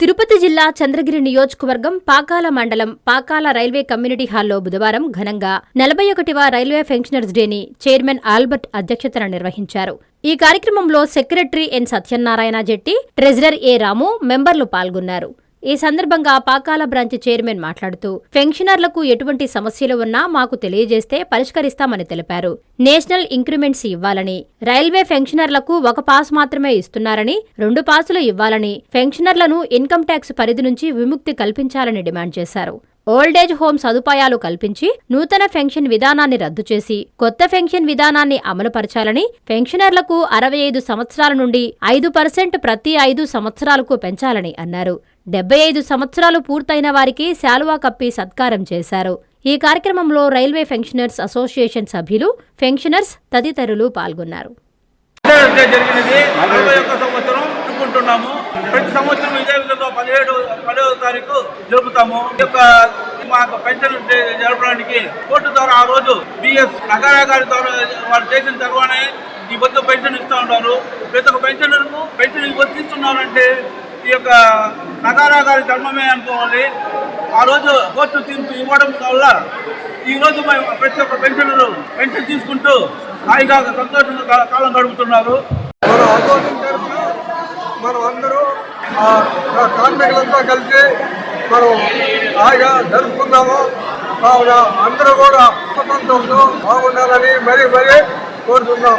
తిరుపతి జిల్లా చంద్రగిరి నియోజకవర్గం పాకాల మండలం పాకాల రైల్వే కమ్యూనిటీ హాల్లో బుధవారం ఘనంగా నలభై ఒకటివ రైల్వే పెన్షనర్స్ డేని చైర్మన్ ఆల్బర్ట్ అధ్యక్షతన నిర్వహించారు. ఈ కార్యక్రమంలో secretary N Satyanarayana Jetti treasurer A Ramu మెంబర్లు పాల్గొన్నారు. ఈ సందర్భంగా పాకాల బ్రాంచ్ చైర్మన్ మాట్లాడుతూ పెన్షనర్లకు ఎటువంటి సమస్యలు ఉన్నా మాకు తెలియజేస్తే పరిష్కరిస్తామని తెలిపారు. నేషనల్ ఇంక్రిమెంట్స్ ఇవ్వాలని రైల్వే పెన్షనర్లకు ఒక పాస్ మాత్రమే ఇస్తున్నారని రెండు పాసులు ఇవ్వాలని పెన్షనర్లను ఇన్కమ్ ట్యాక్స్ పరిధి నుంచి విముక్తి కల్పించాలని డిమాండ్ చేశారు. ఓల్డేజ్ హోమ్ సదుపాయాలు కల్పించి నూతన పెన్షన్ విధానాన్ని రద్దు చేసి కొత్త పెన్షన్ విధానాన్ని అమలుపరచాలని పెన్షనర్లకు అరవై ఐదు సంవత్సరాల నుండి ఐదు పర్సెంట్ ప్రతి ఐదు సంవత్సరాలకు పెంచాలని అన్నారు. డెబ్బై ఐదు సంవత్సరాలు పూర్తయిన వారికి శాలువా కప్పి సత్కారం చేశారు. ఈ కార్యక్రమంలో రైల్వే ఫెన్షనర్స్ అసోసియేషన్ సభ్యులు ఫెన్షనర్స్ తదితరులు పాల్గొన్నారు. ప్రతి సంవత్సరం ఇదే విధంగా పదిహేడు పదవ తారీఖు జరుపుతాము. ఈ యొక్క మాకు పెన్షన్ జరపడానికి కోర్టు ద్వారా ఆ రోజు బిఎస్ నగారా గారి ద్వారా వారు చేసిన తర్వాతనే ఈ పొద్దు పెన్షన్ ఇస్తూ ఉన్నారు. ప్రతి ఒక్క పెన్షనర్కు పెన్షన్ ఇవ్వ తీస్తున్నారంటే ఈ యొక్క నగారా గారి ధర్మమే అనుకోవాలి. ఆ రోజు కోర్టు తీర్పు ఇవ్వడం వల్ల ఈ రోజు మేము ప్రతి ఒక్క పెన్షనర్ పెన్షన్ తీసుకుంటూ హాయిగా సంతోషంగా కాలం గడుపుతున్నారు. మన ఆందోళన తరఫున మనం అందరూ కార్మికులంతా కలిసి మనం హాయిగా జరుపుకుందాము. కావున అందరూ కూడా స్వతంత్రంతో బాగుండాలని మరీ మరీ కోరుతున్నాం.